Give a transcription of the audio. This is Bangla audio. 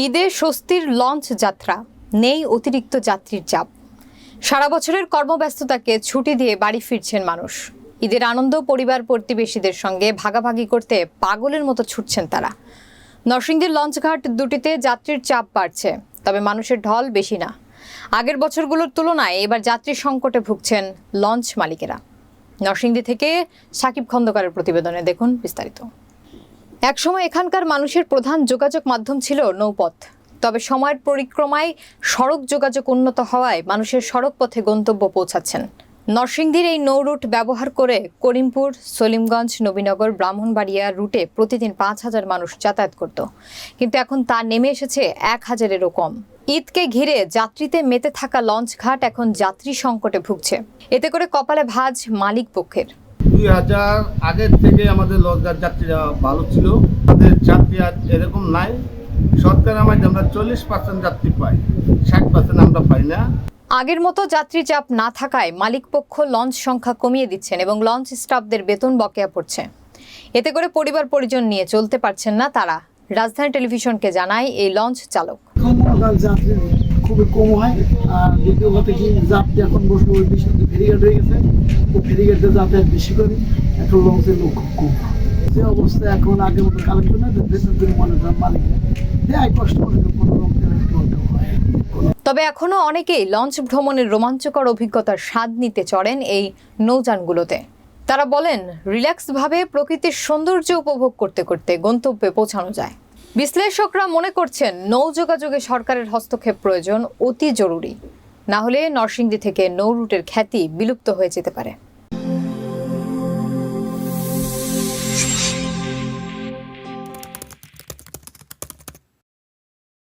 ঈদে স্বস্তির লঞ্চ যাত্রা, নেই অতিরিক্ত যাত্রীর চাপ। সারা বছরের কর্মব্যস্ততাকে ছুটি দিয়ে বাড়ি ফিরছেন মানুষ। ঈদের আনন্দ পরিবার প্রতিবেশীদের সঙ্গে ভাগাভাগি করতে পাগলের মতো ছুটছেন তারা। নরসিংদীর লঞ্চঘাট দুটিতে যাত্রীর চাপ বাড়ছে, তবে মানুষের ঢল বেশি না। আগের বছরগুলোর তুলনায় এবার যাত্রী সংকটে ভুগছেন লঞ্চ মালিকেরা। নরসিংদী থেকে সাকিব খন্দকারের প্রতিবেদনে দেখুন বিস্তারিত। একসময় এখানকার মানুষের প্রধান যোগাযোগ মাধ্যম ছিল নৌপথ। তবে সময়ের পরিক্রমায় সড়ক যোগাযোগ উন্নত হওয়ায় মানুষের সড়ক পথে গন্তব্য পৌঁছাচ্ছেন। নরসিংদীর এই নৌ রুট ব্যবহার করে করিমপুর, সলিমগঞ্জ, নবীনগর, ব্রাহ্মণবাড়িয়া রুটে প্রতিদিন পাঁচ হাজার মানুষ যাতায়াত করত। কিন্তু এখন তা নেমে এসেছে এক হাজারেরও কম। ঈদকে ঘিরে যাত্রীতে মেতে থাকা লঞ্চ ঘাট এখন যাত্রী সংকটে ভুগছে। এতে করে কপালে ভাঁজ মালিক পক্ষের দুই হাজার আগের থেকে আমাদের লঞ্চঘাট যাত্রীরা ভালো ছিল। আমাদের যাত্রী আর এরকম নাই। সরকারের মাধ্যমে আমরা চল্লিশ পার্সেন্ট যাত্রী পাই ষাট পার্সেন্ট আমরা পাই না। আগের মতো যাত্রী চাপ না থাকায় মালিকপক্ষ লঞ্চ সংখ্যা কমিয়ে দিচ্ছেন এবং লঞ্চ স্টাফদের বেতন বকেয়া পড়ছে। এতে করে পরিবার পরিজন নিয়ে চলতে পারছেন না তারা। রাজধানী টেলিভিশনকে জানায় এই লঞ্চ চালক। কমকাল যাত্রী খুবই কম হয়। আর দ্বিতীয় কথা কি যাত্রী এখন বসে ওই বেশি ফেরিঘাট হয়ে গেছে। ও ফেরিঘাটে যাতায়াত বেশি করি। এখন লঞ্চের লোক খুব কম। যে অবস্থা এখন আগের মতো কালেক্ট না বেতন করে মনে করেন মালিক দেয় কষ্ট করে কোনো হয়। তবে এখনও অনেকেই লঞ্চ ভ্রমণের রোমাঞ্চকর অভিজ্ঞতার স্বাদ নিতে চড়েন এই নৌযানগুলোতে। তারা বলেন, রিল্যাক্সভাবে প্রকৃতির সৌন্দর্য উপভোগ করতে করতে গন্তব্যে পৌঁছানো যায়। বিশ্লেষকরা মনে করছেন নৌ যোগাযোগে সরকারের হস্তক্ষেপ প্রয়োজন অতি জরুরি। না হলে নরসিংদী থেকে নৌ রুটের খ্যাতি বিলুপ্ত হয়ে যেতে পারে।